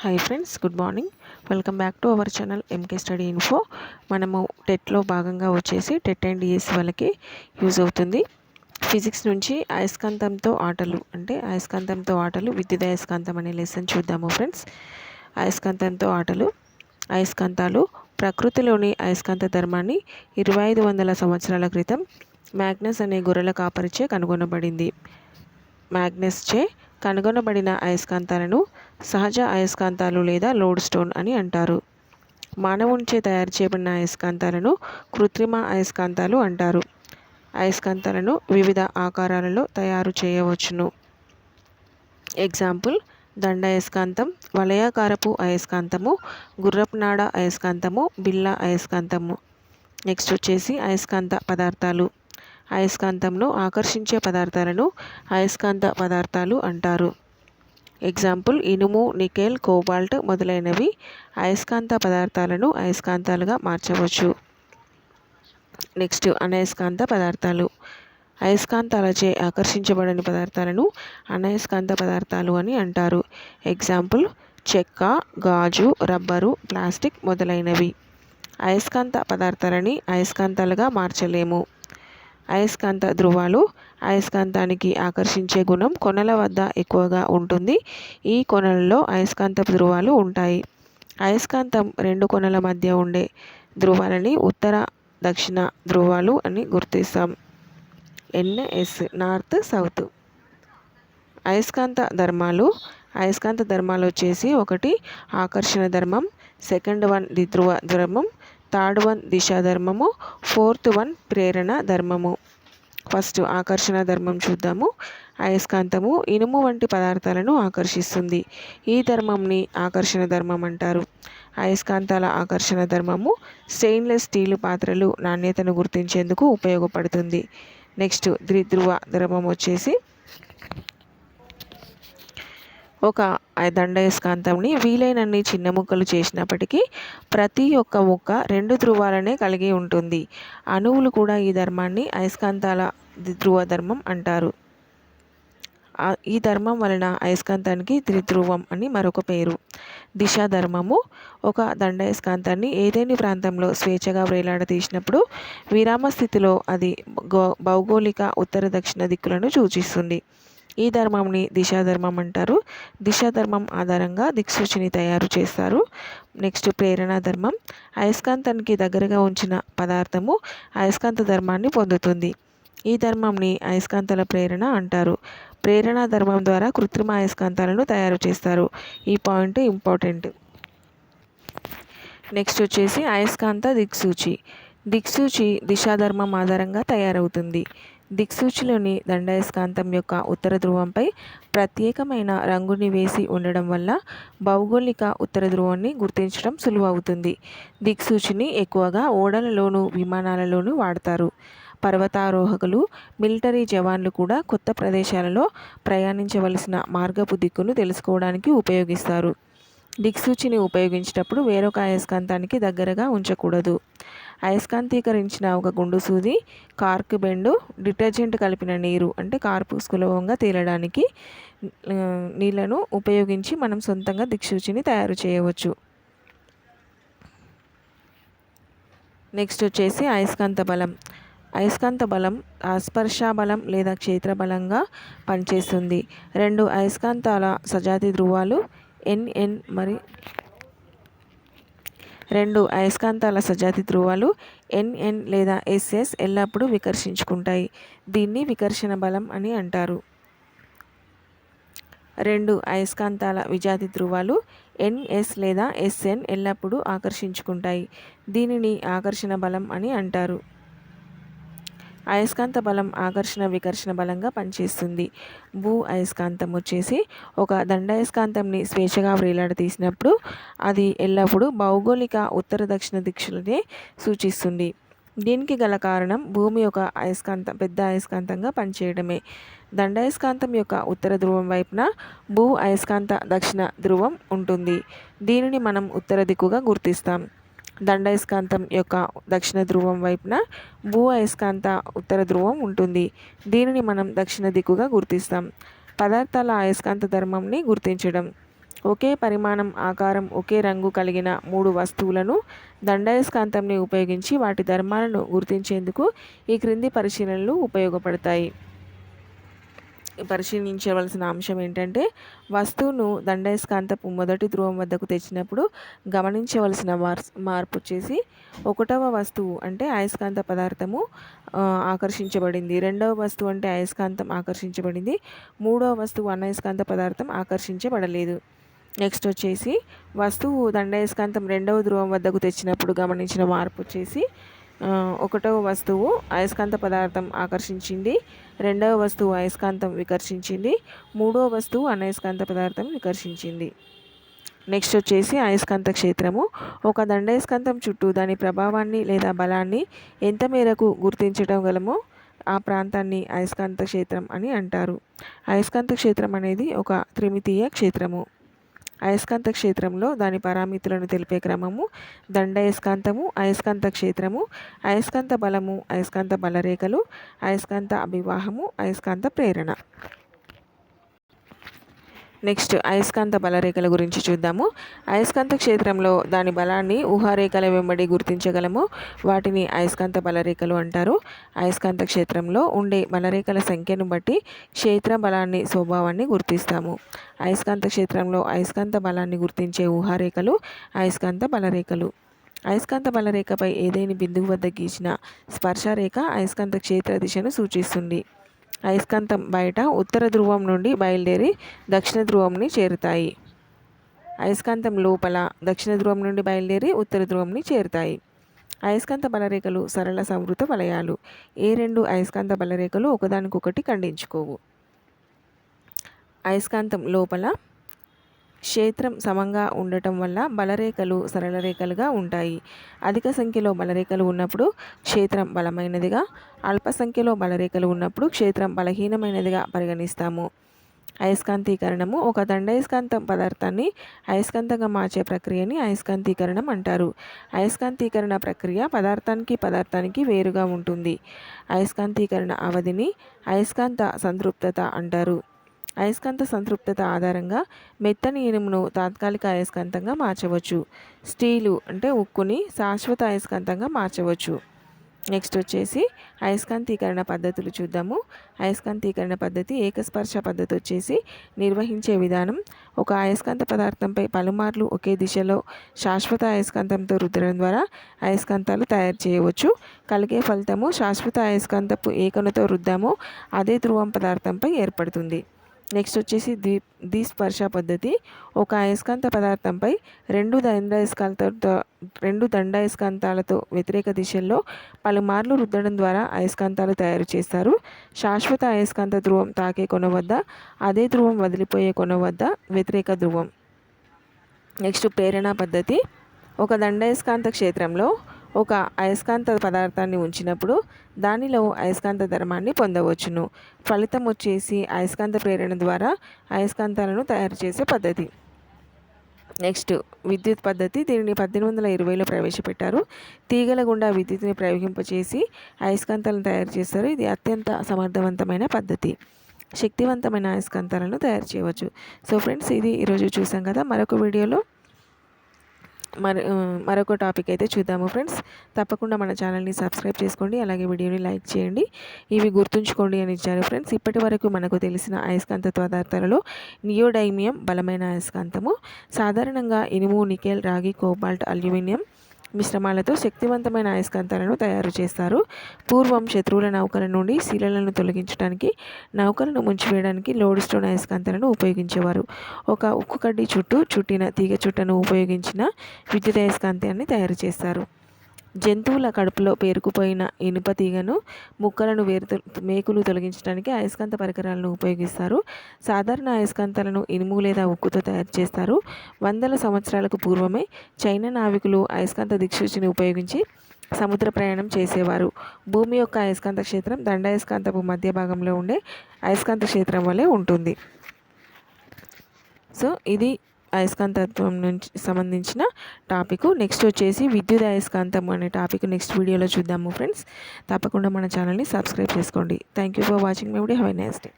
Hi friends good morning welcome back to our channel MK study info మనము టెట్లో భాగంగా వచ్చేసి టెట్ అండ్ డిఎస్ వాళ్ళకి యూజ్ అవుతుంది. ఫిజిక్స్ నుంచి అయస్కాంతంతో ఆటలు అంటే అయస్కాంతంతో ఆటలు విద్యుత్ అయస్కాంతం అనే లెసన్ చూద్దాము ఫ్రెండ్స్ అయస్కాంతంతో ఆటలు అయస్కాంతాలు ప్రకృతిలోని అయస్కాంత ధర్మాన్ని ఇరవై ఐదు వందల సంవత్సరాల క్రితం మ్యాగ్నస్ అనే గొర్రెల కాపరిచే కనుగొనబడింది. మ్యాగ్నస్చే కనుగొనబడిన అయస్కాంతాలను సహజ అయస్కాంతాలు లేదా లోడ్ స్టోన్ అని అంటారు. మానవునిచే తయారు చేయబడిన అయస్కాంతాలను కృత్రిమ అయస్కాంతాలు అంటారు. అయస్కాంతాలను వివిధ ఆకారాలలో తయారు చేయవచ్చును. ఎగ్జాంపుల్ దండ అయస్కాంతం వలయాకారపు అయస్కాంతము గుర్రపునాడ అయస్కాంతము బిల్ల అయస్కాంతము. నెక్స్ట్ వచ్చేసి అయస్కాంత పదార్థాలు. అయస్కాంతంను ఆకర్షించే పదార్థాలను అయస్కాంత పదార్థాలు అంటారు. ఎగ్జాంపుల్ ఇనుము నికెల్ కోబాల్ట్ మొదలైనవి అయస్కాంత పదార్థాలను అయస్కాంతాలుగా మార్చవచ్చు. నెక్స్ట్ అనయస్కాంత పదార్థాలు. అయస్కాంతాలచే ఆకర్షించబడని పదార్థాలను అనయస్కాంత పదార్థాలు అని అంటారు. ఎగ్జాంపుల్ చెక్క గాజు రబ్బరు ప్లాస్టిక్ మొదలైనవి. అయస్కాంత పదార్థాలని అయస్కాంతాలుగా మార్చలేము. అయస్కాంత ధృవాలు అయస్కాంతానికి ఆకర్షించే గుణం కొనల వద్ద ఎక్కువగా ఉంటుంది. ఈ కొనలలో అయస్కాంత ధృవాలు ఉంటాయి. అయస్కాంతం రెండు కొనల మధ్య ఉండే ధృవాలని ఉత్తర దక్షిణ ధృవాలు అని గుర్తిస్తాం. NS north south. అయస్కాంత ధర్మాలు అయస్కాంత ధర్మాలు వచ్చేసి ఒకటి ఆకర్షణ ధర్మం సెకండ్ వన్ ద్విధ్రువ ధర్మం థర్డ్ వన్ దిశాధర్మము ఫోర్త్ వన్ ప్రేరణ ధర్మము. ఫస్ట్ ఆకర్షణ ధర్మం చూద్దాము. అయస్కాంతము ఇనుము వంటి పదార్థాలను ఆకర్షిస్తుంది. ఈ ధర్మంని ఆకర్షణ ధర్మం అంటారు. అయస్కాంతాల ఆకర్షణ ధర్మము స్టెయిన్లెస్ స్టీల్ పాత్రలు నాణ్యతను గుర్తించేందుకు ఉపయోగపడుతుంది. నెక్స్ట్ ద్విధ్రువ ధర్మం వచ్చేసి ఒక దండయస్కాంతంని వీలైనన్ని చిన్న ముక్కలు చేసినప్పటికీ ప్రతి ఒక్క ముక్క రెండు ధ్రువాలనే కలిగి ఉంటుంది. అణువులు కూడా ఈ ధర్మాన్ని అయస్కాంతాల ధ్రువ ధర్మం అంటారు ఈ ధర్మం వలన అయస్కాంతానికి త్రిధ్రువం అని మరొక పేరు. దిశా ధర్మము ఒక దండయస్కాంతాన్ని ఏదేని ప్రాంతంలో స్వేచ్ఛగా వేలాడదీసినప్పుడు విరామ స్థితిలో అది భౌగోళిక ఉత్తర దక్షిణ దిక్కులను సూచిస్తుంది. ఈ ధర్మంని దిశాధర్మం అంటారు. దిశాధర్మం ఆధారంగా దిక్సూచిని తయారు చేస్తారు. నెక్స్ట్ ప్రేరణ ధర్మం. అయస్కాంతానికి దగ్గరగా ఉంచిన పదార్థము అయస్కాంత ధర్మాన్ని పొందుతుంది. ఈ ధర్మంని అయస్కాంతాల ప్రేరణ అంటారు. ప్రేరణ ధర్మం ద్వారా కృత్రిమ అయస్కాంతాలను తయారు చేస్తారు. ఈ పాయింట్ ఇంపార్టెంట్. నెక్స్ట్ వచ్చేసి అయస్కాంత దిక్సూచి. దిక్సూచి దిశాధర్మం ఆధారంగా తయారవుతుంది. దిక్సూచిలోని దండాయస్కాంతం యొక్క ఉత్తర ధ్రువంపై ప్రత్యేకమైన రంగుని వేసి ఉండడం వల్ల భౌగోళిక ఉత్తర ధ్రువాన్ని గుర్తించడం సులువవుతుంది. దిక్సూచిని ఎక్కువగా ఓడలలోనూ విమానాలలోనూ వాడతారు. పర్వతారోహకులు మిలిటరీ జవాన్లు కూడా కొత్త ప్రదేశాలలో ప్రయాణించవలసిన మార్గపు దిక్కును తెలుసుకోవడానికి ఉపయోగిస్తారు. దిక్సూచిని ఉపయోగించేటప్పుడు వేరొక అయస్కాంతానికి దగ్గరగా ఉంచకూడదు. అయస్కాంతీకరించిన ఒక గుండు సూది కార్క్ బెండు డిటర్జెంట్ కలిపిన నీరు అంటే కార్పు సులభంగా తేలడానికి నీళ్ళను ఉపయోగించి మనం సొంతంగా దిక్సూచిని తయారు చేయవచ్చు. నెక్స్ట్ వచ్చేసి అయస్కాంత బలం. అయస్కాంత బలం స్పర్శ బలం లేదా క్షేత్ర బలంగా పనిచేస్తుంది. రెండు అయస్కాంతాల సజాతి ధ్రువాలు ఎన్ఎన్ మరి? రెండు అయస్కాంతాల సజాతి ధ్రువాలు ఎన్ఎన్ లేదా ఎస్ఎస్ ఎల్లప్పుడూ వికర్షించుకుంటాయి. దీన్ని వికర్షణ బలం అని అంటారు. రెండు అయస్కాంతాల విజాతి ధ్రువాలు ఎన్ఎస్ లేదా ఎస్ఎన్ ఎల్లప్పుడూ ఆకర్షించుకుంటాయి. దీనిని ఆకర్షణ బలం అని అంటారు. అయస్కాంత బలం ఆకర్షణ వికర్షణ బలంగా పనిచేస్తుంది. భూ అయస్కాంతం వచ్చేసి ఒక దండాయస్కాంతంని స్వేచ్ఛగా వేలాడదీసినప్పుడు అది ఎల్లప్పుడూ భౌగోళిక ఉత్తర దక్షిణ దిక్షులనే సూచిస్తుంది. దీనికి గల కారణం భూమి యొక్క అయస్కాంతం పెద్ద అయస్కాంతంగా పనిచేయడమే. దండాయస్కాంతం యొక్క ఉత్తర ధ్రువం వైపున భూ అయస్కాంత దక్షిణ ధ్రువం ఉంటుంది. దీనిని మనం ఉత్తర దిక్కుగా గుర్తిస్తాం. దండయస్కాంతం యొక్క దక్షిణ ధ్రువం వైపున భూ అయస్కాంత ఉత్తర ధ్రువం ఉంటుంది. దీనిని మనం దక్షిణ దిక్కుగా గుర్తిస్తాం. పదార్థాల అయస్కాంత ధర్మంని గుర్తించడం. ఒకే పరిమాణం ఆకారం ఒకే రంగు కలిగిన మూడు వస్తువులను దండాయస్కాంతంని ఉపయోగించి వాటి ధర్మాలను గుర్తించేందుకు ఈ క్రింది పరిశీలనలు ఉపయోగపడతాయి. పరిశీలించవలసిన అంశం ఏంటంటే వస్తువును దండయస్కాంతపు మొదటి ధ్రువం వద్దకు తెచ్చినప్పుడు గమనించవలసిన మార్పు వచ్చేసి ఒకటవ వస్తువు అంటే అయస్కాంత పదార్థము ఆకర్షించబడింది. రెండవ వస్తువు అంటే అయస్కాంతం ఆకర్షించబడింది. మూడవ వస్తువు అనయస్కాంత పదార్థం ఆకర్షించబడలేదు. నెక్స్ట్ వచ్చేసి వస్తువు దండయస్కాంతం రెండవ ధ్రువం వద్దకు తెచ్చినప్పుడు గమనించిన మార్పు వచ్చేసి ఒకటవ వస్తువు అయస్కాంత పదార్థం ఆకర్షించింది. రెండవ వస్తువు అయస్కాంతం వికర్షించింది. మూడవ వస్తువు అనయస్కాంత పదార్థం వికర్షించింది. నెక్స్ట్ వచ్చేసి అయస్కాంత క్షేత్రము. ఒక దండయస్కాంతం చుట్టూ దాని ప్రభావాన్ని లేదా బలాన్ని ఎంత మేరకు గుర్తించడం గలమో ఆ ప్రాంతాన్ని అయస్కాంత క్షేత్రం అని అంటారు. అయస్కాంత క్షేత్రం అనేది ఒక త్రిమితీయ క్షేత్రము. అయస్కాంత క్షేత్రంలో దాని పారామితులను తెలిపే క్రమము దండయస్కాంతము అయస్కాంత క్షేత్రము అయస్కాంత బలము అయస్కాంత బలరేఖలు అయస్కాంత అభివాహము అయస్కాంత ప్రేరణ. నెక్స్ట్ అయస్కాంత బలరేఖల గురించి చూద్దాము. అయస్కాంత క్షేత్రంలో దాని బలాన్ని ఊహారేఖల వెంబడి గుర్తించగలము. వాటిని అయస్కాంత బలరేఖలు అంటారు. అయస్కాంత క్షేత్రంలో ఉండే బలరేఖల సంఖ్యను బట్టి క్షేత్ర బలాన్ని స్వభావాన్ని గుర్తిస్తాము. అయస్కాంత క్షేత్రంలో అయస్కాంత బలాన్ని గుర్తించే ఊహారేఖలు అయస్కాంత బలరేఖలు. అయస్కాంత బలరేఖపై ఏదైనా బిందువు వద్ద గీసిన స్పర్శరేఖ అయస్కాంత క్షేత్ర దిశను సూచిస్తుంది. అయస్కాంతం బయట ఉత్తర ధ్రువం నుండి బయలుదేరి దక్షిణ ధ్రువంని చేరుతాయి. అయస్కాంతం లోపల దక్షిణ ధ్రువం నుండి బయలుదేరి ఉత్తర ధ్రువంని చేరుతాయి. అయస్కాంత బలరేఖలు సరళ సంవృత వలయాలు. ఏ రెండు అయస్కాంత బలరేఖలు ఒకదానికొకటి ఖండించుకోవు. అయస్కాంతం లోపల క్షేత్రం సమంగా ఉండటం వల్ల బలరేఖలు సరళ రేఖలుగా ఉంటాయి. అధిక సంఖ్యలో బలరేఖలు ఉన్నప్పుడు క్షేత్రం బలమైనదిగా అల్ప సంఖ్యలో బలరేఖలు ఉన్నప్పుడు క్షేత్రం బలహీనమైనదిగా పరిగణిస్తాము. అయస్కాంతీకరణము ఒక దండయస్కాంతం పదార్థాన్ని అయస్కాంతంగా మార్చే ప్రక్రియని అయస్కాంతీకరణం అంటారు. అయస్కాంతీకరణ ప్రక్రియ పదార్థానికి పదార్థానికి వేరుగా ఉంటుంది. అయస్కాంతీకరణ అవధిని అయస్కాంత సంతృప్తత అంటారు. అయస్కాంత సంతృప్తత ఆధారంగా మెత్తని ఇనుమును తాత్కాలిక అయస్కాంతంగా మార్చవచ్చు. స్టీలు అంటే ఉక్కుని శాశ్వత అయస్కాంతంగా మార్చవచ్చు. నెక్స్ట్ వచ్చేసి అయస్కాంతీకరణ పద్ధతులు చూద్దాము. అయస్కాంతీకరణ పద్ధతి ఏకస్పర్శ పద్ధతి వచ్చేసి నిర్వహించే విధానం. ఒక అయస్కాంత పదార్థంపై పలుమార్లు ఒకే దిశలో శాశ్వత అయస్కాంతంతో రుద్దడం ద్వారా అయస్కాంతాలు తయారు చేయవచ్చు. కలిగే ఫలితము శాశ్వత అయస్కాంతపు ఏకనుతో రుద్దామో. అదే ధ్రువం పదార్థంపై ఏర్పడుతుంది. నెక్స్ట్ వచ్చేసి ద్వి ద్విస్పర్శ పద్ధతి. ఒక అయస్కాంత పదార్థంపై రెండు దండాయస్కాంతాలతో రెండు దండాయస్కాంతాలతో వ్యతిరేక దిశల్లో పలుమార్లు రుద్దడం ద్వారా అయస్కాంతాలు తయారు చేస్తారు. శాశ్వత అయస్కాంత ధ్రువం తాకే కొన వద్ద అదే ధ్రువం వదిలిపోయే కొన వద్ద వ్యతిరేక ధ్రువం. నెక్స్ట్ ప్రేరణ పద్ధతి. ఒక దండాయస్కాంత క్షేత్రంలో ఒక అయస్కాంత పదార్థాన్ని ఉంచినప్పుడు దానిలో అయస్కాంత ధర్మాన్ని పొందవచ్చును. ఫలితం వచ్చేసి అయస్కాంత ప్రేరణ ద్వారా అయస్కాంతాలను తయారు చేసే పద్ధతి. నెక్స్ట్ విద్యుత్ పద్ధతి దీనిని పద్దెనిమిది వందల ఇరవైలో ప్రవేశపెట్టారు. తీగల గుండా విద్యుత్ని ప్రయోగింపచేసి అయస్కాంతాలను తయారు చేస్తారు. ఇది అత్యంత సమర్థవంతమైన పద్ధతి. శక్తివంతమైన అయస్కాంతాలను తయారు చేయవచ్చు. సో ఫ్రెండ్స్ ఇది ఈరోజు చూసాం కదా. మరొక వీడియోలో మరి మరొక టాపిక్ అయితే చూద్దాము ఫ్రెండ్స్. తప్పకుండా మన ఛానల్ని సబ్స్క్రైబ్ చేసుకోండి అలాగే వీడియోని లైక్ చేయండి. ఇవి గుర్తుంచుకోండి అని ఇచ్చారు ఫ్రెండ్స్. ఇప్పటి వరకు మనకు తెలిసిన అయస్కాంత పదార్థాలలో నియోడైమియం బలమైన అయస్కాంతము. సాధారణంగా ఇనుము నికెల్ రాగి కోబాల్ట్ అల్యూమినియం మిశ్రమాలతో శక్తివంతమైన అయస్కాంతాలను తయారు చేస్తారు. పూర్వం శత్రువుల నౌకల నుండి శీలలను తొలగించడానికి నౌకలను ముంచివేయడానికి లోడ్ స్టోన్ అయస్కాంతాలను ఉపయోగించేవారు. ఒక ఉక్కు కడ్డీ చుట్టూ చుట్టిన తీగ చుట్టను ఉపయోగించిన విద్యుత్ అయస్కాంతాన్ని తయారు చేస్తారు. జంతువుల కడుపులో పేరుకుపోయిన ఇనుప తీగను ముక్కలను వేరు మేకులు తొలగించడానికి అయస్కాంత పరికరాలను ఉపయోగిస్తారు. సాధారణ అయస్కాంతాలను ఇనుము లేదా ఉక్కుతో తయారు చేస్తారు. వందల సంవత్సరాలకు పూర్వమే చైనా నావికులు అయస్కాంత దిక్సూచిని ఉపయోగించి సముద్ర ప్రయాణం చేసేవారు. భూమి యొక్క అయస్కాంత క్షేత్రం దండాయస్కాంతపు మధ్య భాగంలో ఉండే అయస్కాంత క్షేత్రం వలె ఉంటుంది. సో ఇది అయస్కాంతత్వం నుంచి సంబంధించిన టాపిక్. నెక్స్ట్ వచ్చేసి విద్యుత్ అయస్కాంతం అనే టాపిక్. నెక్స్ట్ వీడియోలో చూద్దాము ఫ్రెండ్స్ తప్పకుండా మన ఛానల్ని సబ్స్క్రైబ్ చేసుకోండి. Thank you for watching my video have a nice day